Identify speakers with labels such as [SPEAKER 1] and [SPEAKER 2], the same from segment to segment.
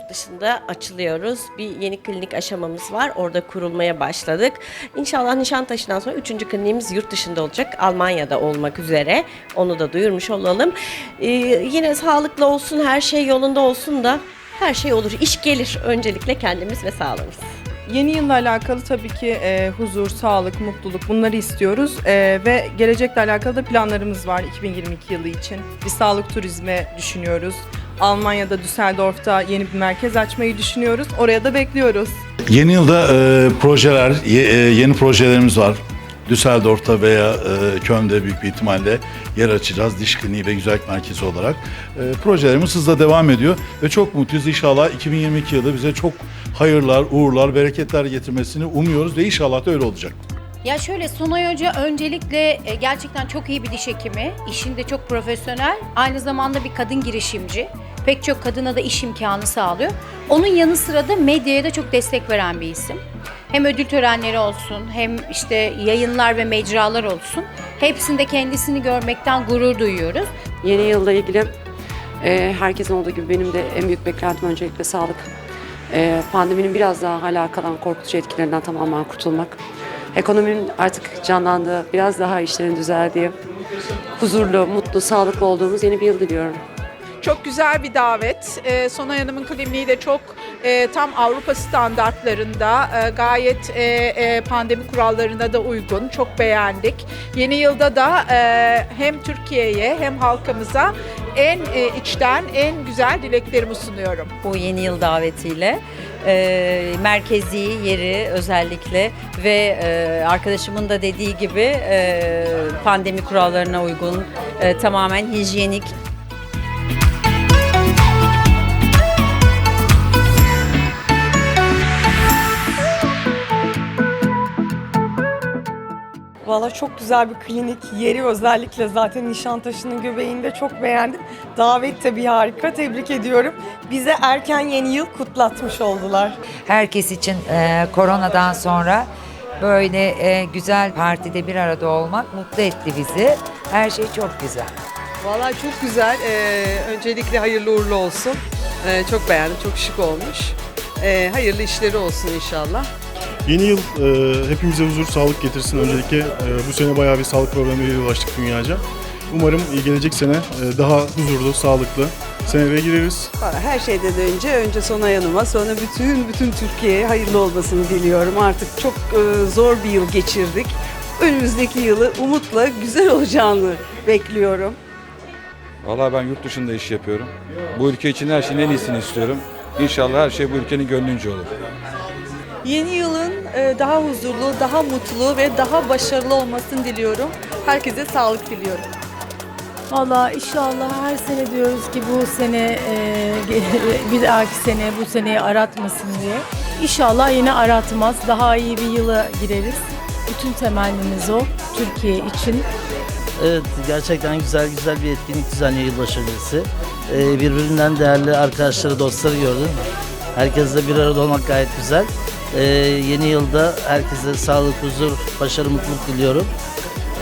[SPEAKER 1] yurt dışında açılıyoruz. Bir yeni klinik aşamamız var. Orada kurulmaya başladık. İnşallah Nişantaşı'ndan sonra üçüncü kliniğimiz yurt dışında olacak. Almanya'da olmak üzere. Onu da duyurmuş olalım. Ee, yine sağlıklı olsun, her şey yolunda olsun da her şey olur. İş gelir öncelikle kendimiz ve sağlığımız.
[SPEAKER 2] Yeni yılla alakalı tabii ki e, huzur, sağlık, mutluluk bunları istiyoruz E, ve gelecekle alakalı da planlarımız var 2022 yılı için. Bir sağlık turizmi düşünüyoruz. Almanya'da Düsseldorf'ta yeni bir merkez açmayı düşünüyoruz. Oraya da bekliyoruz.
[SPEAKER 3] Yeni yılda e, projeler, ye- e, yeni projelerimiz var. Düsseldorf'ta veya e, Köln'de büyük bir ihtimalle yer açacağız diş kliniği ve güzellik merkezi olarak. E, projelerimiz hızla devam ediyor ve çok mutluyuz. İnşallah 2022 yılı bize çok hayırlar, uğurlar, bereketler getirmesini umuyoruz ve inşallah da öyle olacak.
[SPEAKER 4] Ya şöyle Sonay Hoca öncelikle e, gerçekten çok iyi bir diş hekimi, işinde çok profesyonel, aynı zamanda bir kadın girişimci. Pek çok kadına da iş imkanı sağlıyor. Onun yanı sıra da medyaya da çok destek veren bir isim. Hem ödül törenleri olsun, hem işte yayınlar ve mecralar olsun. Hepsinde kendisini görmekten gurur duyuyoruz.
[SPEAKER 5] Yeni yılla ilgili e, herkesin olduğu gibi benim de en büyük beklentim öncelikle sağlık. E, pandeminin biraz daha hala kalan korkutucu etkilerinden tamamen kurtulmak. Ekonominin artık canlandığı, biraz daha işlerin düzeldiği, huzurlu, mutlu, sağlıklı olduğumuz yeni bir yıl diliyorum.
[SPEAKER 6] Çok güzel bir davet. Ee, Sonay Hanım'ın kliniği de çok e, tam Avrupa standartlarında, e, gayet e, e, pandemi kurallarına da uygun. Çok beğendik. Yeni yılda da e, hem Türkiye'ye hem halkımıza en e, içten, en güzel dileklerimi sunuyorum.
[SPEAKER 7] bu yeni yıl davetiyle. Ee, merkezi yeri özellikle ve e, arkadaşımın da dediği gibi e, pandemi kurallarına uygun, e, tamamen hijyenik
[SPEAKER 8] Valla çok güzel bir klinik yeri özellikle zaten Nişantaşı'nın göbeğinde çok beğendim. Davet tabii harika tebrik ediyorum. Bize erken yeni yıl kutlatmış oldular.
[SPEAKER 9] herkes için e, koronadan sonra böyle e, güzel partide bir arada olmak mutlu etti bizi. Her şey çok güzel.
[SPEAKER 10] Valla çok güzel. Ee, öncelikle hayırlı uğurlu olsun. Ee, çok beğendim, çok şık olmuş. Ee, hayırlı işleri olsun inşallah.
[SPEAKER 11] Yeni yıl e, hepimize huzur, sağlık getirsin. Öncelikle e, bu sene bayağı bir sağlık problemiyle ulaştık dünyaca. Umarım e, gelecek sene e, daha huzurlu, sağlıklı senelere gireriz.
[SPEAKER 10] Valla Her şeyden önce, önce Sonay Hanım'a, sonra bütün bütün Türkiye'ye hayırlı olmasını diliyorum. Artık çok e, zor bir yıl geçirdik. Önümüzdeki yılı umutla güzel olacağını bekliyorum.
[SPEAKER 12] Valla ben yurt dışında iş yapıyorum. Bu ülke için her şeyin en iyisini istiyorum. İnşallah her şey bu ülkenin gönlünce olur.
[SPEAKER 2] Yeni yılın e, daha huzurlu, daha mutlu ve daha başarılı olmasını diliyorum. Herkese sağlık diliyorum.
[SPEAKER 4] Valla inşallah her sene diyoruz ki bu sene bir dahaki sene bu seneyi aratmasın diye. İnşallah yine aratmaz. Daha iyi bir yıla gireriz. Bütün temennimiz o Türkiye için.
[SPEAKER 13] Evet gerçekten güzel güzel bir etkinlik düzenliyor yılbaşı öncesi. Ee, birbirinden değerli arkadaşları, dostları gördüm. Herkesle bir arada olmak gayet güzel. Ee, yeni yılda herkese sağlık, huzur, başarı, mutluluk diliyorum.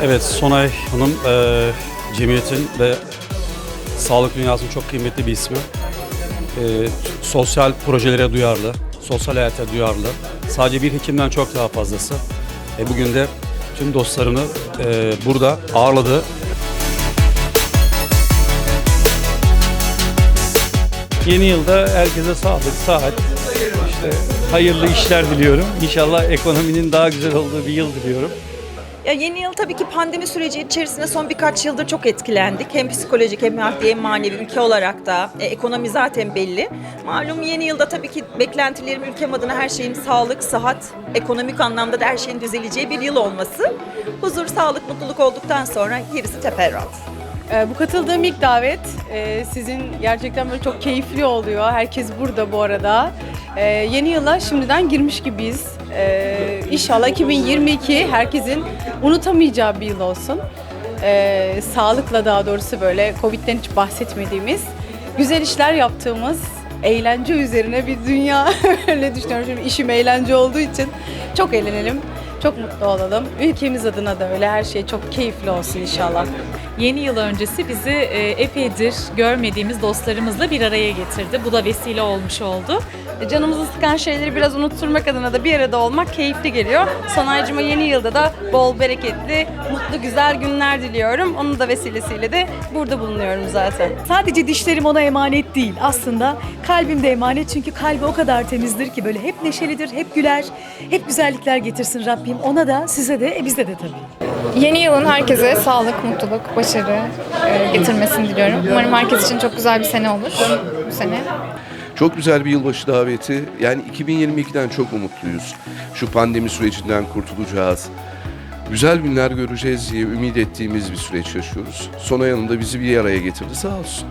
[SPEAKER 11] Evet, Sonay Hanım e, cemiyetin ve sağlık dünyasının çok kıymetli bir ismi. E, sosyal projelere duyarlı, sosyal hayata duyarlı. Sadece bir hekimden çok daha fazlası. E, bugün de tüm dostlarını e, burada ağırladı.
[SPEAKER 13] Yeni yılda herkese sağlık, sıhhat, işte hayırlı işler diliyorum. İnşallah ekonominin daha güzel olduğu bir yıl diliyorum.
[SPEAKER 8] Ya yeni yıl tabii ki pandemi süreci içerisinde son birkaç yıldır çok etkilendik. Hem psikolojik hem maddi hem manevi ülke olarak da e, ekonomi zaten belli. Malum yeni yılda tabii ki beklentilerim ülkem adına her şeyin sağlık, sıhhat, ekonomik anlamda da her şeyin düzeleceği bir yıl olması. Huzur, sağlık, mutluluk olduktan sonra gerisi teferruat.
[SPEAKER 2] E, bu katıldığım ilk davet e, sizin gerçekten böyle çok keyifli oluyor. Herkes burada bu arada. E, yeni yıla şimdiden girmiş gibiyiz. E, inşallah 2022 herkesin unutamayacağı bir yıl olsun. E, sağlıkla daha doğrusu böyle Covid'den hiç bahsetmediğimiz, güzel işler yaptığımız, eğlence üzerine bir dünya öyle düşünüyorum. Şimdi işim eğlence olduğu için çok eğlenelim. çok mutlu olalım. Ülkemiz adına da öyle her şey çok keyifli olsun inşallah.
[SPEAKER 14] Yeni yıl öncesi bizi e, epeydir görmediğimiz dostlarımızla bir araya getirdi. Bu da vesile olmuş oldu.
[SPEAKER 2] Canımızı sıkan şeyleri biraz unutturmak adına da bir arada olmak keyifli geliyor. Sanayicime yeni yılda da bol bereketli, mutlu güzel günler diliyorum. Onun da vesilesiyle de burada bulunuyorum zaten.
[SPEAKER 15] Sadece dişlerim ona emanet değil. Aslında kalbim de emanet çünkü kalbi o kadar temizdir ki böyle hep neşelidir, hep güler, hep güzellikler getirsin Rabbim. Ona da, size de, e bize de tabii.
[SPEAKER 16] Yeni yılın herkese sağlık, mutluluk, başarı e, getirmesini diliyorum. Umarım herkes için çok güzel bir sene olur bu sene.
[SPEAKER 17] Çok güzel bir yılbaşı daveti. Yani 2022'den çok umutluyuz. Şu pandemi sürecinden kurtulacağız. Güzel günler göreceğiz diye ümit ettiğimiz bir süreç yaşıyoruz. Sona yanında bizi bir araya getirdi sağ olsun.